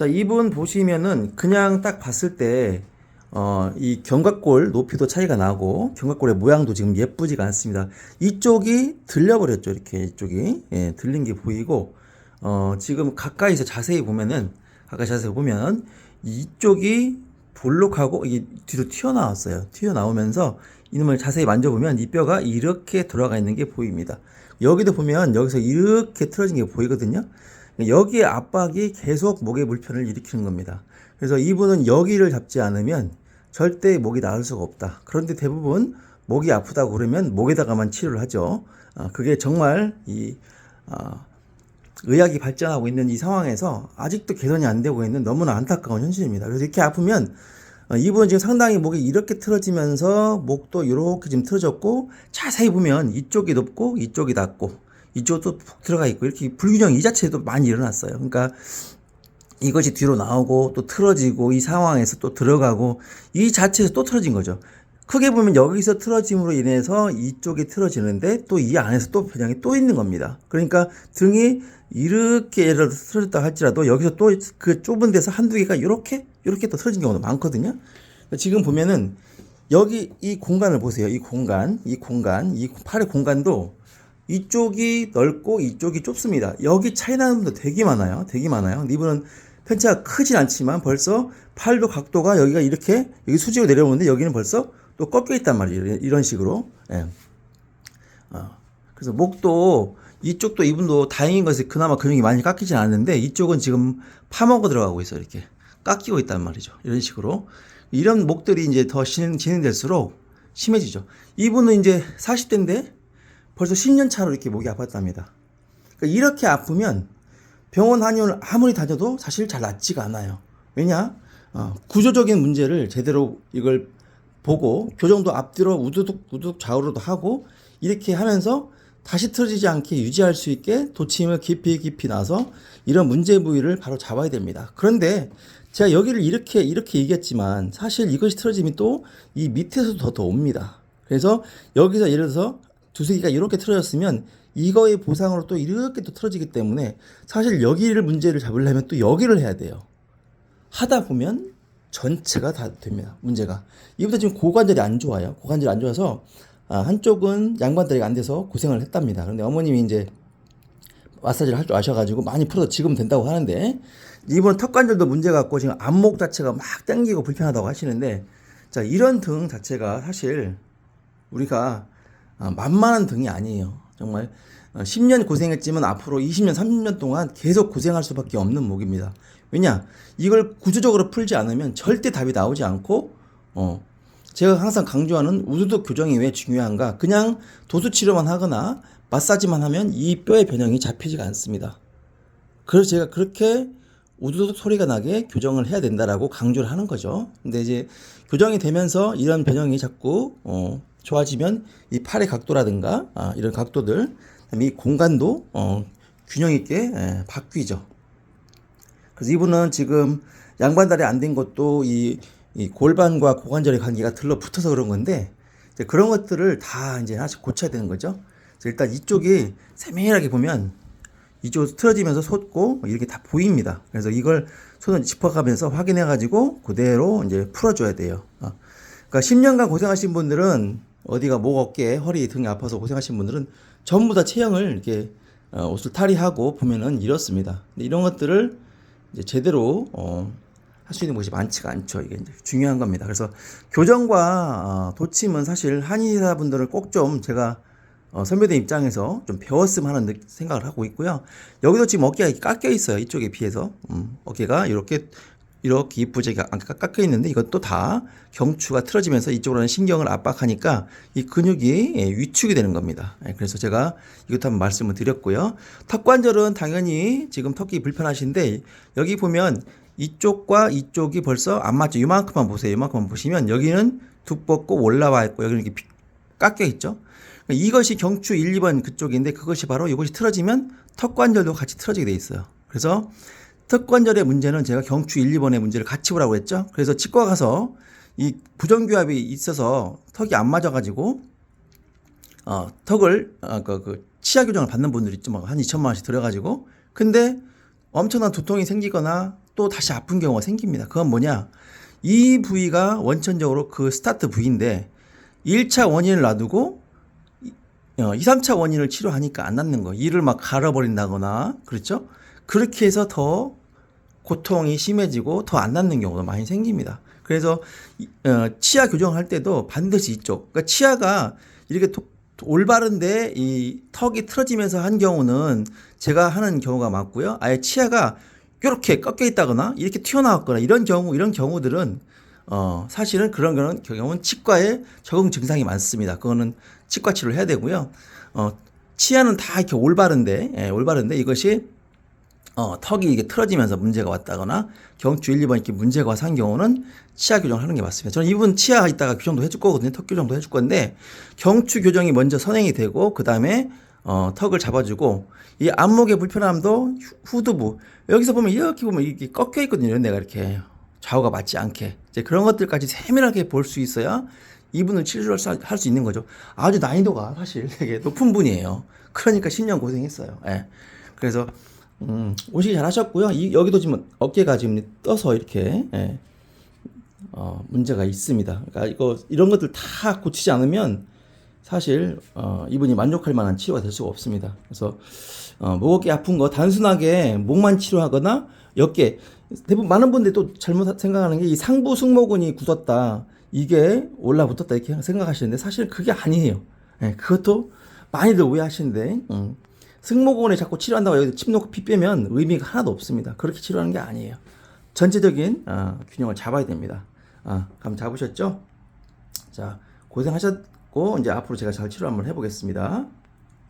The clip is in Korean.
자, 이분 보시면은 그냥 딱 봤을 때, 어, 이 견갑골 높이도 차이가 나고, 견갑골의 모양도 지금 예쁘지가 않습니다. 이쪽이 들려버렸죠. 이렇게 이쪽이. 예, 들린 게 보이고, 어, 지금 가까이서 자세히 보면은, 가까이 자세히 보면, 이쪽이 볼록하고, 이게 뒤로 튀어나왔어요. 튀어나오면서, 이놈을 자세히 만져보면 이 뼈가 이렇게 들어가 있는 게 보입니다. 여기도 보면 여기서 이렇게 틀어진 게 보이거든요. 여기에 압박이 계속 목에 불편을 일으키는 겁니다. 그래서 이분은 여기를 잡지 않으면 절대 목이 나을 수가 없다. 그런데 대부분 목이 아프다고 그러면 목에다가만 치료를 하죠. 아, 그게 정말 이 아, 의학이 발전하고 있는 이 상황에서 아직도 개선이 안 되고 있는 너무나 안타까운 현실입니다. 그래서 이렇게 아프면 어, 이분은 지금 상당히 목이 이렇게 틀어지면서 목도 이렇게 지금 틀어졌고 자세히 보면 이쪽이 높고 이쪽이 낮고 이쪽도 푹 들어가 있고 이렇게 불균형 이 자체도 많이 일어났어요. 그러니까 이것이 뒤로 나오고 또 틀어지고 이 상황에서 또 들어가고 이 자체에서 또 틀어진 거죠. 크게 보면 여기서 틀어짐으로 인해서 이쪽이 틀어지는데 또 이 안에서 또 변형이 또 있는 겁니다. 그러니까 등이 이렇게 예를 들어 틀어졌다 할지라도 여기서 또 그 좁은 데서 한두 개가 이렇게 이렇게 또 틀어진 경우도 많거든요. 지금 보면은 여기 이 공간을 보세요. 이 공간, 이 공간, 이 팔의 공간도 이쪽이 넓고 이쪽이 좁습니다. 여기 차이 나는 분도 되게 많아요. 되게 많아요. 이분은 편차가 크진 않지만 벌써 팔도 각도가 여기가 이렇게 여기 수직으로 내려오는데 여기는 벌써 또 꺾여 있단 말이에요. 이런 식으로. 예. 어. 그래서 목도 이쪽도 이분도 다행인 것이 그나마 근육이 많이 깎이진 않는데 이쪽은 지금 파먹어 들어가고 있어요. 이렇게 깎이고 있단 말이죠. 이런 식으로. 이런 목들이 이제 더 진행, 진행될수록 심해지죠. 이분은 이제 40대인데 벌써 10년 차로 이렇게 목이 아팠답니다. 그러니까 이렇게 아프면 병원 한의원을 아무리 다녀도 사실 잘 낫지가 않아요. 왜냐? 어, 구조적인 문제를 제대로 이걸 보고 교정도 앞뒤로 우두둑 우두둑 좌우로도 하고 이렇게 하면서 다시 틀어지지 않게 유지할 수 있게 도침을 깊이 깊이 나서 이런 문제 부위를 바로 잡아야 됩니다. 그런데 제가 여기를 이렇게 이렇게 얘기했지만 사실 이것이 틀어지면 또 이 밑에서도 더, 더 옵니다. 그래서 여기서 예를 들어서 두세 개가 이렇게 틀어졌으면 이거의 보상으로 또 이렇게 또 틀어지기 때문에 사실 여기를 문제를 잡으려면 또 여기를 해야 돼요. 하다 보면 전체가 다 됩니다. 문제가. 이보다 지금 고관절이 안 좋아요. 고관절이 안 좋아서 아, 한쪽은 양반다리가 안 돼서 고생을 했답니다. 그런데 어머님이 이제 마사지를 할 줄 아셔가지고 많이 풀어서 지금 된다고 하는데 이분은 턱관절도 문제 갖고 지금 안목 자체가 막 당기고 불편하다고 하시는데 자 이런 등 자체가 사실 우리가 아, 만만한 등이 아니에요. 정말 어, 10년 고생했지만 앞으로 20년, 30년 동안 계속 고생할 수밖에 없는 목입니다. 왜냐? 이걸 구조적으로 풀지 않으면 절대 답이 나오지 않고 어 제가 항상 강조하는 우두둑 교정이 왜 중요한가? 그냥 도수 치료만 하거나 마사지만 하면 이 뼈의 변형이 잡히지가 않습니다. 그래서 제가 그렇게 우두둑 소리가 나게 교정을 해야 된다라고 강조를 하는 거죠. 근데 이제 교정이 되면서 이런 변형이 자꾸 어, 좋아지면 이 팔의 각도라든가 아, 이런 각도들, 이 공간도 어, 균형 있게 예, 바뀌죠. 그래서 이분은 지금 양반다리 안 된 것도 이, 이 골반과 고관절의 관계가 들러붙어서 그런 건데 그런 것들을 다 이제 하나씩 고쳐야 되는 거죠. 일단 이쪽이 세밀하게 보면 이쪽 틀어지면서 솟고 이렇게 다 보입니다. 그래서 이걸 손을 짚어가면서 확인해 가지고 그대로 이제 풀어줘야 돼요. 어. 그러니까 10년간 고생하신 분들은 어디가 목, 어깨, 허리 등이 아파서 고생하신 분들은 전부 다 체형을 이렇게 어, 옷을 탈의하고 보면은 이렇습니다. 근데 이런 것들을 이제 제대로 어, 할 수 있는 곳이 많지가 않죠. 이게 이제 중요한 겁니다. 그래서 교정과 어, 도침은 사실 한의사 분들을 꼭 좀 제가 어, 선배들 입장에서 좀 배웠으면 하는 느- 생각을 하고 있고요. 여기도 지금 어깨가 깎여 있어요. 이쪽에 비해서 음, 어깨가 이렇게 이렇게 이쁘게 깎여 있는데 이것도 다 경추가 틀어지면서 이쪽으로는 신경을 압박하니까 이 근육이 예, 위축이 되는 겁니다. 예, 그래서 제가 이것도 한번 말씀을 드렸고요. 턱 관절은 당연히 지금 턱이 불편하신데 여기 보면 이쪽과 이쪽이 벌써 안 맞죠. 이만큼만 보세요. 이만큼만 보시면 여기는 두껍고 올라와 있고 여기는 이렇게 비- 깎여 있죠. 그러니까 이것이 경추 1, 2번 그쪽인데 그것이 바로 이것이 틀어지면 턱 관절도 같이 틀어지게 돼 있어요. 그래서 턱관절의 문제는 제가 경추 1, 2번의 문제를 같이 보라고 했죠. 그래서 치과 가서 이 부정교합이 있어서 턱이 안 맞아가지고 어, 턱을 어, 그, 그 치아 교정을 받는 분들이 있죠. 뭐한 2천만 원씩 들여가지고 근데 엄청난 두통이 생기거나 또 다시 아픈 경우가 생깁니다. 그건 뭐냐? 이 부위가 원천적으로 그 스타트 부위인데 1차 원인을 놔두고 어, 2, 3차 원인을 치료하니까 안 낫는 거. 이를 막 갈아버린다거나, 그렇죠? 그렇게 해서 더 고통이 심해지고 더 안 낫는 경우도 많이 생깁니다. 그래서 이- 어, 치아 교정할 때도 반드시 이쪽, 그러니까 치아가 이렇게 도- 올바른데 이 턱이 틀어지면서 한 경우는 제가 하는 경우가 많고요. 아예 치아가 이렇게 꺾여 있다거나 이렇게 튀어나왔거나 이런 경우 이런 경우들은 어 사실은 그런 거는 경우는 치과에 적응 증상이 많습니다. 그거는 치과 치료를 해야 되고요. 어 치아는 다 이렇게 올바른데 예, 올바른데 이것이 어, 턱이 이게 틀어지면서 문제가 왔다거나 경추 1, 2번 이렇게 문제가 와서 한 경우는 치아 교정을 하는 게 맞습니다. 저는 이분 치아 이따가 교정도 해줄 거거든요. 턱 교정도 해줄 건데 경추 교정이 먼저 선행이 되고 그 다음에 어, 턱을 잡아주고 이 안목의 불편함도 후- 후두부 여기서 보면 이렇게 보면 이게 꺾여 있거든요. 내가 이렇게 좌우가 맞지 않게 이제 그런 것들까지 세밀하게 볼 수 있어야 이분을 치료를 할수 있는 거죠. 아주 난이도가 사실 되게 높은 분이에요. 그러니까 10년 고생했어요. 예. 그래서 음, 오시기 잘하셨고요. 이, 여기도 지금 어깨가 지금 떠서 이렇게 예, 어, 문제가 있습니다. 그러니까 이거 이런 것들 다 고치지 않으면 사실 어, 이분이 만족할 만한 치료가 될 수가 없습니다. 그래서 어, 목 어깨 아픈 거 단순하게 목만 치료하거나 어깨 대부분 많은 분들이 또 잘못 생각하는 게 이 상부 승모근이 굳었다 이게 올라붙었다 이렇게 생각하시는데 사실 그게 아니에요. 예, 그것도 많이들 오해하시는데 음, 승모근에 자꾸 치료한다고 여기 침 놓고 피 빼면 의미가 하나도 없습니다. 그렇게 치료하는 게 아니에요. 전체적인 어, 균형을 잡아야 됩니다. 아, 감 잡으셨죠? 자, 고생하셨고 이제 앞으로 제가 잘 치료 한번 해보겠습니다.